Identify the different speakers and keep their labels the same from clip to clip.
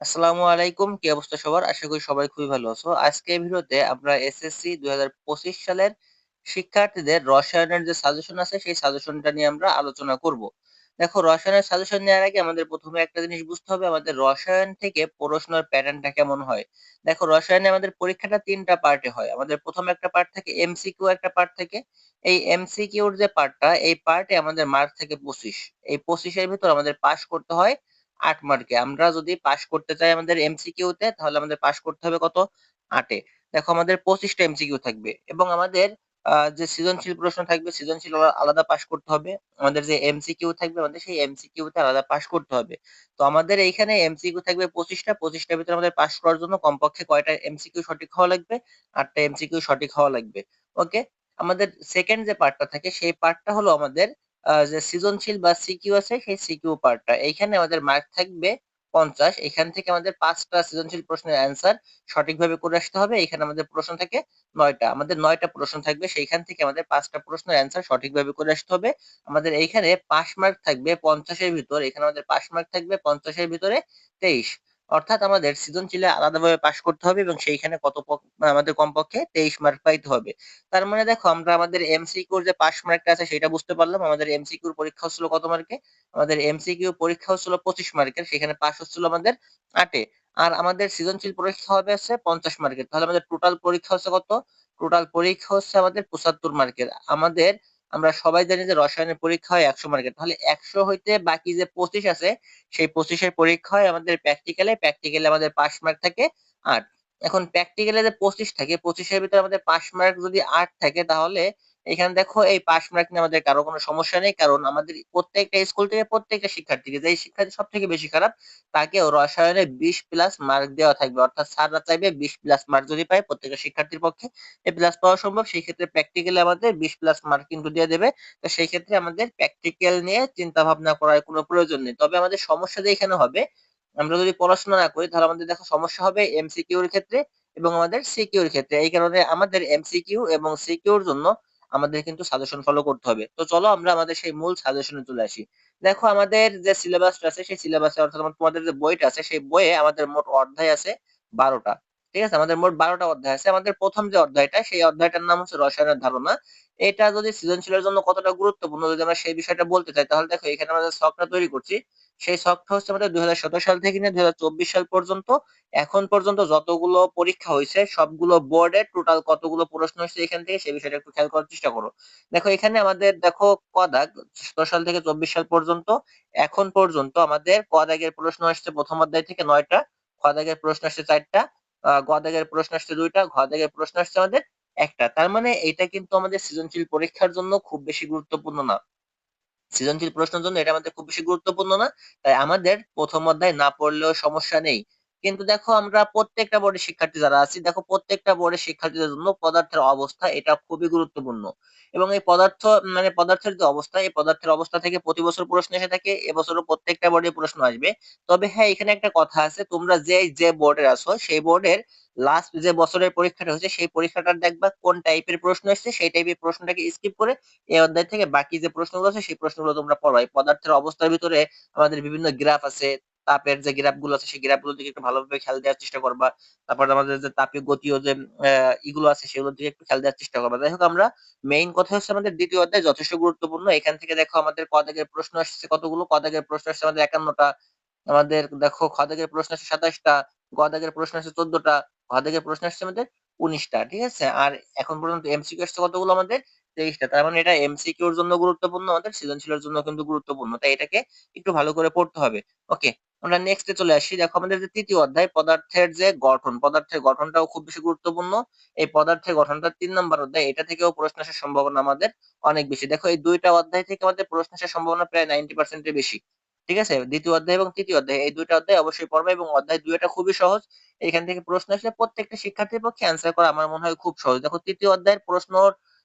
Speaker 1: আসসালামু আলাইকুম, কি অবস্থা সবার? আশা করি সবাই খুবই ভালো আছো। আজকে এই ভিডিওতে আমরা এসএসসি দুই হাজার পঁচিশ সালের শিক্ষার্থীদের রসায়নের যে সাজেশন আছে, সেই সাজেশনটা নিয়ে আমরা আলোচনা করব। দেখো, রসায়নের সাজেশন নেওয়ার আগে আমাদের প্রথমে একটা জিনিস বুঝতে হবে, আমাদের রসায়ন থেকে প্রশ্নের প্যাটার্নটা কেমন হয়। দেখো, রসায়নে আমাদের পরীক্ষাটা তিনটা পার্টে হয়। আমাদের প্রথম একটা পার্ট থেকে এমসিকিউ একটা পার্ট থেকে এই এমসিকিউর যে পার্টটা এই পার্টে আমাদের মার্ক থেকে পঁচিশ। এই পঁচিশের ভিতর আমাদের পাস করতে হয় আট মার্কে আমরা যদি পাস করতে চাই আমাদের এমসিকিউ তে, তাহলে আমাদের পাস করতে হবে কত? আটে দেখো, আমাদের পঁচিশটা এমসিকিউ থাকবে এবং আমাদের যে সৃজনশীল প্রশ্ন থাকবে, সৃজনশীল আলাদা পাস করতে হবে। আমাদের যে এমসিকিউ থাকবে, আমাদের সেই এমসিকিউ তে আলাদা পাস করতে হবে। তো আমাদের এইখানে এমসিকিউ থাকবে পঁচিশটা। পঁচিশটার ভিতরে আমাদের পাস করার জন্য কমপক্ষে কয়টা এমসিকিউ সঠিক হওয়া লাগবে? আটটা এমসিকিউ সঠিক হওয়া লাগবে। ওকে আমাদের সেকেন্ড যে পার্টটা থাকে, সেই পার্টটা হলো আমাদের যে সৃজনশীল বা সিকিউ আছে, সেই সিকিউ পার্টটা এইখানে আমাদের মার্ক থাকবে পঞ্চাশ। এখান থেকে আমাদের পাঁচটা সৃজনশীল প্রশ্নের অ্যান্সার সঠিকভাবে করে আসতে হবে। এখানে আমাদের প্রশ্ন থাকে নয়টা। আমাদের নয়টা প্রশ্ন থাকবে। সেইখান থেকে আমাদের পাঁচটা প্রশ্নের অ্যান্সার সঠিকভাবে করে আসতে হবে। আমাদের এইখানে পাস মার্ক থাকবে পঞ্চাশের ভিতর। এখানে আমাদের পাস মার্ক থাকবে পঞ্চাশের ভিতরে তেইশ। অর্থাৎ আমাদের সৃজনশীলে আলাদাভাবে পাশ করতে হবে এবং সেইখানে কত আমাদের কমপক্ষে তেইশ মার্ক পাইতে হবে। তার মানে দেখো, আমরা আমাদের এমসিকিউর যে পাস মার্কটা আছে সেটা বুঝতে পারলাম। আমাদের এমসিকিউর পরীক্ষা হচ্ছিল কত মার্কে আমাদের এমসিকিউ পরীক্ষা হচ্ছিল পঁচিশ মার্কের সেখানে পাস হচ্ছিল আমাদের আটে আর আমাদের সৃজনশীল পরীক্ষা হবে আছে পঞ্চাশ মার্কের তাহলে আমাদের টোটাল পরীক্ষা হচ্ছে কত? টোটাল পরীক্ষা হচ্ছে আমাদের পঁচাত্তর মার্কের আমাদের আমরা সবাই জানি যে রসায়নের পরীক্ষা হয় একশো মার্কের তাহলে একশো হইতে বাকি যে পঁচিশ আছে, সেই পঁচিশের পরীক্ষা হয় আমাদের প্র্যাকটিক্যালে প্র্যাকটিক্যালে আমাদের পাস মার্ক থাকে আট। এখন প্র্যাকটিক্যালে যে পঁচিশ থাকে, পঁচিশের ভিতরে আমাদের পাস মার্ক যদি আট থাকে, তাহলে এখানে দেখো, এই পাস মার্ক নিয়ে আমাদের কারও কোনো সমস্যা নেই, কারণ আমাদের প্রত্যেকটা স্কুল থেকে প্রত্যেকটা শিক্ষার্থীকে যে শিক্ষার্থী সব থেকে বেশি খারাপ, তাকেও রসায়নে বিশ প্লাস মার্ক দেওয়া থাকবে। অর্থাৎ স্যাররা চাইবে বিশ প্লাস মার্ক যদি পায় প্রত্যেকটা শিক্ষার্থীর পক্ষে, এ প্লাস পাওয়া সম্ভব। সেই ক্ষেত্রে প্র্যাকটিক্যালি আমাদের বিশ প্লাস মার্ক কিন্তু দিয়ে দেবে। তো সেই ক্ষেত্রে আমাদের প্র্যাকটিক্যাল নিয়ে চিন্তা ভাবনা করার কোনো প্রয়োজন নেই। তবে আমাদের সমস্যা যে এখানে হবে, আমরা যদি পড়াশোনা না করি, তাহলে আমাদের দেখো সমস্যা হবে এমসিকিউর ক্ষেত্রে এবং আমাদের সিকিউর ক্ষেত্রে। এই কারণে আমাদের এমসিকিউ এবং সিকিউর জন্য আমাদের কিন্তু সাজেশন ফলো করতে হবে। তো চলো আমরা আমাদের সেই মূল সাজেশনে চলে আসি। দেখো আমাদের যে সিলেবাসটা আছে, সেই সিলেবাসে অর্থাৎ তোমাদের যে বইটা আছে, সেই বইয়ে আমাদের মোট অধ্যায় আছে বারোটা। ঠিক আছে? আমাদের মোট বারোটা অধ্যায় আছে। আমাদের প্রথম যে অধ্যায়টা, সেই অধ্যায়টার নাম হচ্ছে রসায়নের ধারণা। এটা যদি সৃজনশীলের জন্য কতটা গুরুত্বপূর্ণ যদি আমরা সেই বিষয়টা বলতে চাই, তাহলে দেখো এখানে আমরা শখটা তৈরি করছি, সেই শখটা হচ্ছে আমাদের দুই হাজার সতেরো সাল থেকে নিয়ে দুই সাল পর্যন্ত। এখন পর্যন্ত যতগুলো পরীক্ষা হয়েছে, সবগুলো বোর্ডে টোটাল কতগুলো প্রশ্ন হয়েছে এখান থেকে সেই বিষয়টা একটু খেয়াল করার চেষ্টা করো। দেখো এখানে আমাদের দেখো কদাগ সতেরো সাল থেকে চব্বিশ সাল পর্যন্ত। এখন পর্যন্ত আমাদের কদাগের প্রশ্ন আসছে প্রথম অধ্যায় থেকে নয়টা কদাগের প্রশ্ন আসছে চারটা। গদাগের প্রশ্ন আসছে দুইটা গদাগের প্রশ্ন আসছে আমাদের একটা। তার মানে এটা কিন্তু আমাদের সৃজনশীল পরীক্ষার জন্য খুব বেশি গুরুত্বপূর্ণ না। সৃজনশীল প্রশ্নের জন্য এটা আমাদের খুব বেশি গুরুত্বপূর্ণ না। তাই আমাদের প্রথম অধ্যায় না পড়লেও সমস্যা নেই। কিন্তু দেখো আমরা প্রত্যেকটা বোর্ডের শিক্ষার্থী যারা আছি, দেখো প্রত্যেকটা বোর্ডের শিক্ষার্থীদের জন্য পদার্থের অবস্থা এটা খুবই গুরুত্বপূর্ণ। এবং এই পদার্থ মানে পদার্থের যে অবস্থা, এই পদার্থের অবস্থা থেকে প্রতি বছর প্রশ্ন এসে থাকে এবছরও প্রত্যেকটা বোর্ডে প্রশ্ন আসবে। তবে হ্যাঁ এখানে একটা কথা আছে, তোমরা যে যে বোর্ডের আছো, সেই বোর্ডের লাস্ট যে বছরের পরীক্ষাটা হয়েছে, সেই পরীক্ষাটা দেখবা কোন টাইপের প্রশ্ন এসছে, সেই টাইপের প্রশ্নটাকে স্কিপ করে এই অধ্যায় থেকে বাকি যে প্রশ্নগুলো আছে, সেই প্রশ্নগুলো তোমরা পড়ো। পদার্থের অবস্থার ভিতরে আমাদের বিভিন্ন গ্রাফ আছে তাপের যে গ্রাফগুলো আছে, সেই গ্রাফগুলো দিকে একটু ভালোভাবে খেয়াল দেওয়ার চেষ্টা করবা। তারপর আমাদের যে তাপীয় গতীয় যে ইগুলো আছে, সেগুলোর দিকে একটু খেয়াল দেওয়ার চেষ্টা করবা। যাই হোক, আমরা মেইন কথা হচ্ছে আমাদের দ্বিতীয় অধ্যায় যথেষ্ট গুরুত্বপূর্ণ। এখান থেকে দেখো আমাদের কদাগের প্রশ্ন আসছে কতগুলো? কদাগের প্রশ্ন আসছে আমাদের একান্নটা। আমাদের দেখো খদাগের প্রশ্ন আসছে সাতাশটা গদাগের প্রশ্ন আসছে চোদ্দটা ঘদাগের প্রশ্ন আসছে আমাদের উনিশটা, ঠিক আছে? আর এখন পর্যন্ত এমসিকিউ আসছে কতগুলো আমাদের? তেইশটা। তার মানে এটা এমসিকিউর জন্য গুরুত্বপূর্ণ আমাদের, সৃজনশীলের জন্য কিন্তু গুরুত্বপূর্ণ। তাই এটাকে একটু ভালো করে পড়তে হবে। ওকে আমরা নেক্সটে চলে আসি। দেখো, আমাদের যে তৃতীয় অধ্যায়, পদার্থের যে গঠন, পদার্থের গঠনটাও খুব বেশি গুরুত্বপূর্ণ। এই পদার্থের গঠনটা তিন নম্বর অধ্যায়, এটা থেকেও প্রশ্ন আসার সম্ভাবনা আমাদের অনেক বেশি। দেখো, এই দুইটা অধ্যায় থেকে আমাদের প্রশ্ন আসার সম্ভাবনা প্রায় নাইনটি পার্সেন্টের বেশি। ঠিক আছে? দ্বিতীয় অধ্যায় এবং তৃতীয় অধ্যায়, এই দুইটা অধ্যায় অবশ্যই পড়বে এবং অধ্যায় দুইটা খুবই সহজ। এখান থেকে প্রশ্ন আসলে প্রত্যেকটা শিক্ষার্থীর পক্ষে অ্যান্সার করা আমার মনে হয় খুব সহজ। দেখো, তৃতীয় অধ্যায়ের প্রশ্ন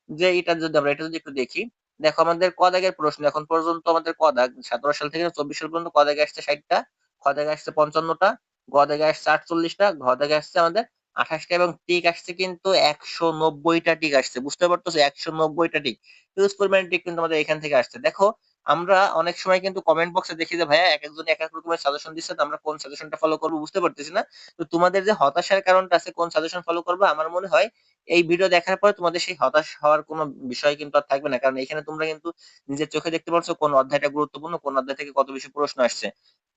Speaker 1: যে এটা যদি আমরা, এটা যদি একটু দেখি। দেখো, আমাদের কদাগের প্রশ্ন, এখন পর্যন্ত আমাদের কদাগ সতেরো সাল থেকে চব্বিশ সাল পর্যন্ত কদাগে আসছে ষাটটা। খদাগে আসছে পঞ্চান্নটা গদাগে আসছে আটচল্লিশটা ঘদাগে আসছে আমাদের আঠাশটা এবং টিক আসছে কিন্তু একশো নব্বইটা টিক আসছে। বুঝতে পারতো একশো নব্বইটা টিক। হিউজ টিক কিন্তু আমাদের এখান থেকে আসছে। দেখো, আমরা অনেক সময় কিন্তু কমেন্ট বক্সে দেখি যে, ভাইয়া, এক একজন এক এক রকমের সাজেশন দিচ্ছে আমরা কোন সাজেশনটা ফলো করব? বুঝতে পারতেছি না? তো তোমাদের যে হতাশার কারণটা আছে, কোন সাজেশন ফলো করব? আমার মনে হয় এই ভিডিও দেখার পরে তোমাদের সেই হতাশ হওয়ার কোনো বিষয় কিন্তু আর থাকবে না। কারণ এখানে তোমরা কিন্তু নিজের চোখে দেখতে পাচ্ছ কোন অধ্যায়টা গুরুত্বপূর্ণ, কোন অধ্যায় থেকে কত বেশি প্রশ্ন আসছে।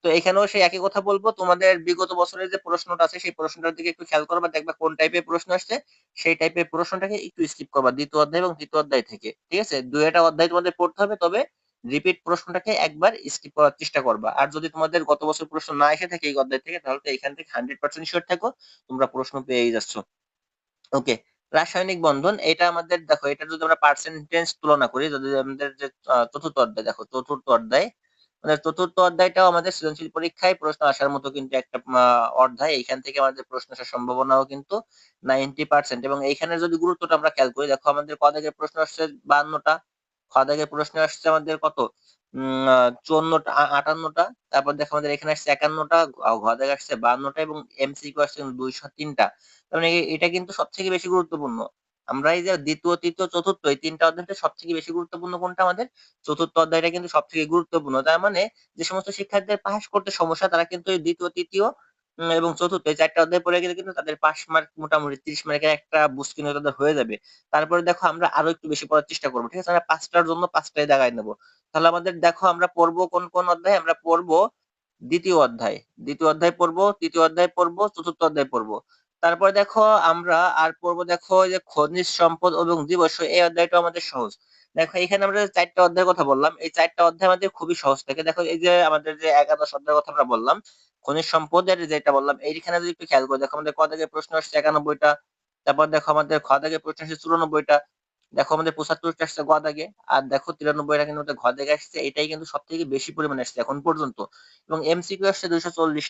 Speaker 1: তো এখানেও সেই একই কথা বলব, তোমাদের বিগত বছরের যে প্রশ্নটা আছে, সেই প্রশ্নটার দিকে একটু খেয়াল করবা, দেখবা কোন টাইপের প্রশ্ন আসছে, সেই টাইপের প্রশ্নটাকে একটু স্কিপ করবা দ্বিতীয় অধ্যায় এবং তৃতীয় অধ্যায় থেকে, ঠিক আছে? দুইটা অধ্যায় তোমাদের পড়তে হবে, তবে রিপিট প্রশ্নটাকে একবার স্কিপ করার চেষ্টা করবা। আর যদি তোমাদের গত বছর প্রশ্ন না এসে থাকে এই অধ্যায় থেকে, তাহলে তো এখান থেকে হান্ড্রেড পার্সেন্ট শিওর থাকো, তোমরা প্রশ্ন পেয়েই যাচ্ছ। ওকে রাসায়নিক বন্ধন, এটা আমাদের, দেখো, এটা যদি আমরা পার্সেন্টেজ তুলনা করি, যদি আমাদের যে চতুর্থ অধ্যায়, দেখো, চতুর্থ অধ্যায়, আমাদের চতুর্থ অধ্যায়টাও আমাদের সৃজনশীল পরীক্ষায় প্রশ্ন আসার মতো কিন্তু একটা অধ্যায় এখান থেকে আমাদের প্রশ্ন আসার সম্ভাবনাও কিন্তু নাইনটি পার্সেন্ট এবং এইখানে যদি গুরুত্বটা আমরা খেয়াল করি, দেখো, আমাদের কদাগের প্রশ্ন আসছে বান্নটা খদাগের প্রশ্ন আসছে আমাদের কত? চুয়ান্নটা আটান্নটা, তারপর দেখো আমাদের এখানে আসছে একান্নটা ঘদাগে আসছে বান্নটা এবং এমসিকিউ আসছে দুইশো তিনটা। মানে এটা কিন্তু সব থেকে বেশি গুরুত্বপূর্ণ। আমরা এই যে দ্বিতীয়, তৃতীয়, চতুর্থ, এই তিনটা অধ্যায়টা সব থেকে বেশি গুরুত্বপূর্ণ কোনটা আমাদের? চতুর্থ অধ্যায়টা কিন্তু সব থেকে গুরুত্বপূর্ণ। তার মানে যে সমস্ত শিক্ষার্থীদের পাস করতে সমস্যা, তারা কিন্তু এই দ্বিতীয়, তৃতীয় এবং চতুর্থ, এই চারটা অধ্যায় পড়ে গেলে কিন্তু তাদের পাস মার্ক মোটামুটি তিরিশ মার্কের একটা বুস্ট কিন্তু তাদের হয়ে যাবে। তারপরে দেখো আমরা আরও একটু বেশি পড়ার চেষ্টা করব। ঠিক আছে? আমরা পাঁচটার জন্য পাঁচটায় দাগাই নেব। তাহলে আমাদের দেখো আমরা পড়ব কোন কোন অধ্যায়? আমরা পড়ব দ্বিতীয় অধ্যায়। দ্বিতীয় অধ্যায় পড়ব, তৃতীয় অধ্যায় পড়ব, চতুর্থ অধ্যায় পড়ব। তারপর দেখো আমরা আর পড়ব দেখো যে খনিজ সম্পদ এবং দিবস এই অধ্যায়টা আমাদের সহজ। দেখো এখানে আমরা চারটা অধ্যায়ের কথা বললাম, এই চারটা অধ্যায় আমাদের খুবই সহজ থাকে। দেখো এই যে আমাদের যে একাদশ অধ্যায়ের কথা আমরা বললাম, খনিজ সম্পদের যেটা বললাম, এইখানে যদি একটু খেয়াল করে দেখো, আমাদের ক থেকে প্রশ্ন আসছে একানব্বইটা, তারপর দেখো আমাদের খ থেকে প্রশ্ন আসছে চুরানব্বইটা দেখো আমাদের পঁচাত্তরটা আসছে গ দাগে, আর দেখো তিরানব্বইটা কিন্তু আমাদের ঘ আসছে, এটাই কিন্তু সব থেকে বেশি পরিমাণে আসছে এখন পর্যন্ত। এবং এমসিকিউ আসছে দুইশো চল্লিশ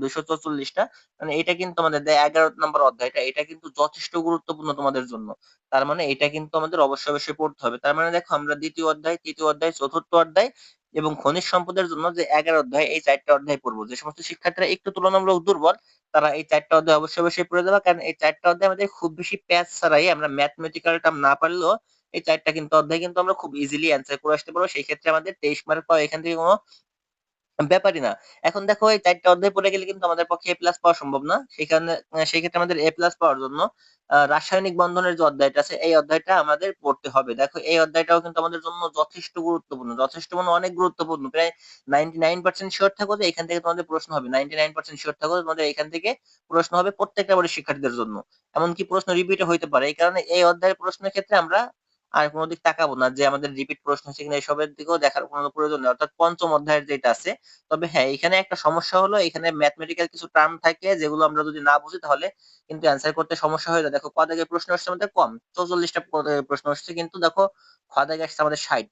Speaker 1: দুইশো চল্লিশটা মানে এটা কিন্তু আমাদের এগারো নম্বর অধ্যায়টা এটা কিন্তু যথেষ্ট গুরুত্বপূর্ণ তোমাদের জন্য। তার মানে এটা কিন্তু আমাদের অবশ্যই অবশ্যই পড়তে হবে। তার মানে দেখো আমরা দ্বিতীয় অধ্যায়, তৃতীয় অধ্যায়, চতুর্থ অধ্যায় এবং খনিজ সম্পদের জন্য যে এগারো অধ্যায়, এই চারটা অধ্যায় পড়ব। যে সমস্ত শিক্ষার্থীরা একটু তুলনামূলক দুর্বল, তারা এই চারটা অধ্যায় অবশ্যই অবশ্যই পড়ে যাবে, কারণ এই চারটা অধ্যায় আমাদের খুব বেশি প্যাচ ছাড়াই আমরা ম্যাথমেটিক্যাল টার্ম না পারলেও এই চারটা কিন্তু অধ্যায় কিন্তু আমরা খুব ইজিলি অ্যান্সার করে আসতে পারব। সেই ক্ষেত্রে আমাদের তেইশ মার্ক পাওয়া এখান থেকে কোনো ব্যাপারই না। এখন দেখো এই চারটা অধ্যায় পড়ে গেলে কিন্তু আমাদের পক্ষে এ প্লাস পাওয়া সম্ভব না। সেখানে সেই ক্ষেত্রে আমাদের এ প্লাস পাওয়ার জন্য রাসায়নিক বন্ধনের যে অধ্যায়টা আছে, এই অধ্যায়টা আমাদের পড়তে হবে। দেখো, এই অধ্যায়টাও কিন্তু আমাদের জন্য যথেষ্ট গুরুত্বপূর্ণ। যথেষ্ট মানে অনেক গুরুত্বপূর্ণ। প্রায় নাইনটি নাইন পার্সেন্ট শিওর থাকো যে এখান থেকে তোমাদের প্রশ্ন হবে। নাইনটি নাইন পার্সেন্ট শিওর থাকো তোমাদের এখান থেকে প্রশ্ন হবে প্রত্যেকটা বড় শিক্ষার্থীদের জন্য। এমনকি প্রশ্ন রিপিট হইতে পারে। এই কারণে এই অধ্যায়ের প্রশ্নের ক্ষেত্রে আমরা আর কোনো দিক তাকাবো না যে আমাদের রিপিট প্রশ্ন আছে কিনা এসবের দিকেও দেখার কোনো প্রয়োজন নেই। অর্থাৎ পঞ্চম অধ্যায়ের যেটা আছে, তবে হ্যাঁ এখানে একটা সমস্যা হলো, এখানে ম্যাথমেটিক্যাল কিছু টার্ম থাকে যেগুলো আমরা যদি না বুঝি তাহলে কিন্তু অ্যান্সার করতে সমস্যা হয়ে যায়। দেখো, ক প্রশ্ন আসছে আমাদের কম, চৌচল্লিশটা প্রশ্ন আসছে, কিন্তু দেখো, খ দাগে আসছে আমাদের ষাট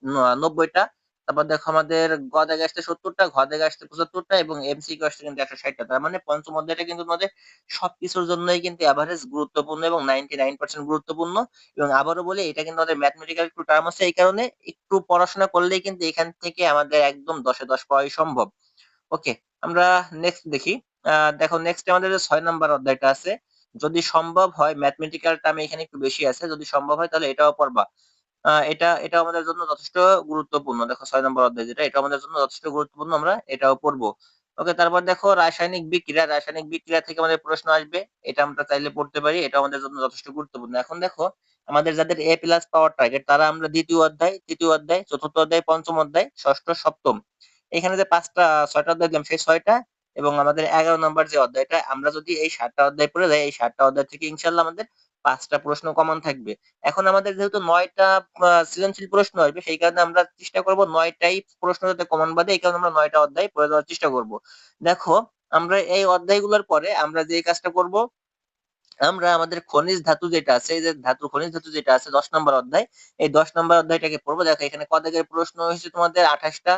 Speaker 1: নব্বইটা তারপর দেখো আমাদের গ দাগে আসছে সত্তরটা, ঘ দাগে আসছে পঁচাত্তরটা এবং এমসিকিউ আসছে কিন্তু একশো ষাটটা। তার মানে পঞ্চম অধ্যায়টা কিন্তু আমাদের সবকিছুর জন্যই কিন্তু অ্যাভারেজ গুরুত্বপূর্ণ এবং নাইনটি নাইন পার্সেন্ট গুরুত্বপূর্ণ এবং আবারও বলি, এটা কিন্তু আমাদের ম্যাথমেটিক্যাল একটু টার্ম আছে, এই কারণে একটু পড়াশোনা করলেই কিন্তু এখান থেকে আমাদের একদম দশে দশ পাওয়াই সম্ভব। ওকে, আমরা নেক্সট দেখি। দেখো নেক্সট আমাদের ছয় নাম্বার অধ্যায়টা আছে, যদি সম্ভব হয় ম্যাথমেটিক্যাল টার্ম এখানে একটু বেশি আছে, যদি সম্ভব হয় তাহলে এটাও পড়বা। এটা এটা আমাদের জন্য যথেষ্ট গুরুত্বপূর্ণ। দেখো ছয় নম্বর অধ্যায় যেটা, এটা আমাদের জন্য যথেষ্ট গুরুত্বপূর্ণ, আমরা এটাও পড়ব। ওকে তারপর দেখো রাসায়নিক বিক্রিয়া রাসায়নিক বিক্রিয়া থেকে আমাদের প্রশ্ন আসবে। এটা আমরা চাইলে পড়তে পারি এটা আমাদের জন্য যথেষ্ট গুরুত্বপূর্ণ। এখন দেখো, আমাদের যাদের এ প্লাস পাওয়ার টার্গেট তারা আমরা দ্বিতীয় অধ্যায়, তৃতীয় অধ্যায়, চতুর্থ অধ্যায়, পঞ্চম অধ্যায়, ষষ্ঠ, সপ্তম। এখানে যে পাঁচটা, ছয়টা অধ্যায় দিলাম, সেই ছয়টা এবং আমাদের এগারো নম্বর যে অধ্যায়টা, আমরা যদি এই সাতটা অধ্যায় পড়ে যাই, এই সাতটা অধ্যায় থেকে ইনশাল্লাহ আমাদের পাঁচটা প্রশ্ন কমন থাকবে। এখন আমাদের যেহেতু নয়টা সৃজনশীল প্রশ্ন আসবে, সেই কারণে আমরা চেষ্টা করব নয়টাই প্রশ্ন যাতে কমন বাদে, এই কারণে আমরা নয়টা অধ্যায় পড়ে দেওয়ার চেষ্টা করব। দেখো, আমরা এই অধ্যায়গুলোর পরে আমরা যে কাজটা করব, আমরা আমাদের খনিজ ধাতু যেটা আছে যে ধাতু, খনিজ ধাতু যেটা আছে, দশ নম্বর অধ্যায়, এই দশ নম্বর অধ্যায়টাকে পড়ব। দেখো, এখানে ক দাগের প্রশ্ন হয়েছে তোমাদের আঠাশটা,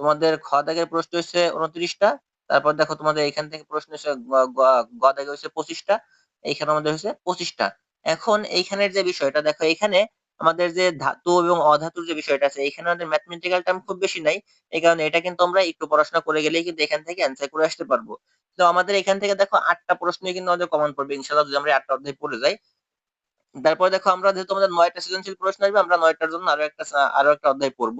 Speaker 1: তোমাদের খ দাগের প্রশ্ন হচ্ছে উনত্রিশটা, তারপর দেখো তোমাদের এখান থেকে প্রশ্ন হচ্ছে গ হচ্ছে পঁচিশটা, এইখানে আমাদের হচ্ছে পঁচিশটা। এখন এইখানের যে বিষয়টা, দেখো এখানে আমাদের যে ধাতু এবং অধাতুর যে বিষয়টা আছে এখানে আমাদের ম্যাথমেটিক্যাল টার্ম খুব বেশি নাই। এই কারণে এটা কিন্তু আমরা একটু পড়াশোনা করে গেলেই কিন্তু এখান থেকে অ্যান্সার করে আসতে পারব। তো আমাদের এখান থেকে দেখো আটটা প্রশ্নই কিন্তু আমাদের কমন পড়বে। ইনশাআল্লাহ যদি আমরা আটটা অধ্যায় পড়ে যাই। তারপরে দেখো আমরা যেহেতু আমাদের নয়টা সৃজনশীল প্রশ্ন আসবে, আমরা নয়টার জন্য আরও একটা আরও একটা অধ্যায় পড়ব।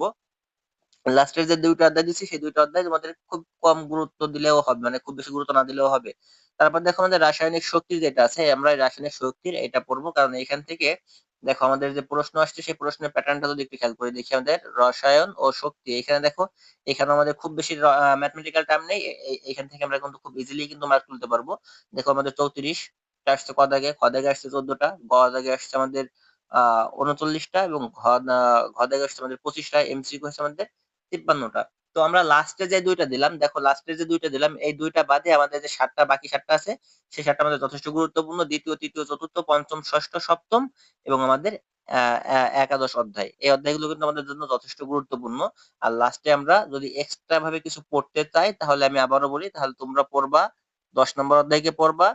Speaker 1: লাস্টের যে দুইটা অধ্যায় দিচ্ছি, সেই দুইটা অধ্যায় তোমাদের খুব কম গুরুত্ব দিলেও হবে মানে খুব বেশি গুরুত্ব না দিলেও হবে। তারপর দেখো আমাদের রাসায়নিক শক্তি যেটা আছে, আমরা রাসায়নিক শক্তির এটা পড়ব, কারণ এখান থেকে দেখো আমাদের যে প্রশ্ন আসছে, সেই প্রশ্নের প্যাটার্নটা যদি একটু খেয়াল করে দেখি আমাদের, রসায়ন ও শক্তি, এখানে দেখো, এখানে আমাদের খুব বেশি ম্যাথমেটিক্যাল টার্ম নেই এখান থেকে আমরা কিন্তু খুব ইজিলি কিন্তু মার্ক তুলতে পারব। দেখো আমাদের চৌত্রিশ আসছে ক দাগে, খ দাগে আসছে চোদ্দটা, গ দাগে আসছে আমাদের, আহ, উনচল্লিশটা এবং ঘ ঘ দাগে আসছে আমাদের পঁচিশটা এমসিকিউ হচ্ছে আমাদের তিপ্পান্নটা। তো আমরা লাস্টে যে দুইটা দিলাম, দেখো লাস্টে যে দুইটা দিলাম, এই দুইটা বাদে আমাদের যে সাতটা বাকি সাতটা আছে, সেই সাতটা আমাদের যথেষ্ট গুরুত্বপূর্ণ। দ্বিতীয়, তৃতীয়, চতুর্থ, পঞ্চম, ষষ্ঠ, সপ্তম এবং আমাদের একাদশ অধ্যায়। এই অধ্যায়গুলো কিন্তু আমাদের জন্য যথেষ্ট গুরুত্বপূর্ণ। আর লাস্টে আমরা যদি এক্সট্রা ভাবে কিছু পড়তে চাই, তাহলে আমি আবারও বলি, তাহলে তোমরা পড়বা, দশ নম্বর অধ্যায়কে পড়বা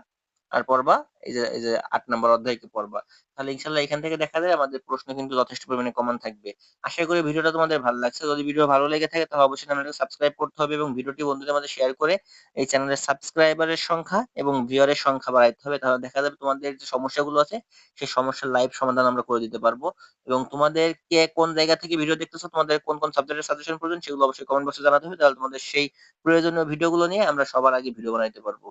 Speaker 1: আর পড়বা, এই যে এই যে আট নম্বর অধ্যায়কে পড়বা। তাহলে ইনশাল্লাহ এখান থেকে দেখা যায় আমাদের প্রশ্ন কিন্তু যথেষ্ট পরিমাণে কমন থাকবে। আশা করি ভিডিওটা তোমাদের ভালো লাগছে। যদি ভিডিও ভালো লেগে থাকে, তাহলে অবশ্যই চ্যানেলটাকে সাবস্ক্রাইব করতে হবে এবং ভিডিওটি বন্ধুদের মধ্যে শেয়ার করে এই চ্যানেলের সাবস্ক্রাইবারের সংখ্যা এবং ভিউয়ারের সংখ্যা বাড়াইতে হবে। তাহলে দেখা যাবে তোমাদের যে সমস্যাগুলো আছে, সেই সমস্যার লাইভ সমাধান আমরা করে দিতে পারব। এবং তোমাদের কে কোন জায়গা থেকে ভিডিও দেখতেছো, তোমাদের কোন কোন সাবজেক্টের সাজেশন প্রয়োজন, সেগুলো অবশ্যই কমেন্ট বক্সে জানাতে হবে। তাহলে তোমাদের সেই প্রয়োজনীয় ভিডিওগুলো নিয়ে আমরা সবার আগে ভিডিও বানাইতে পারব।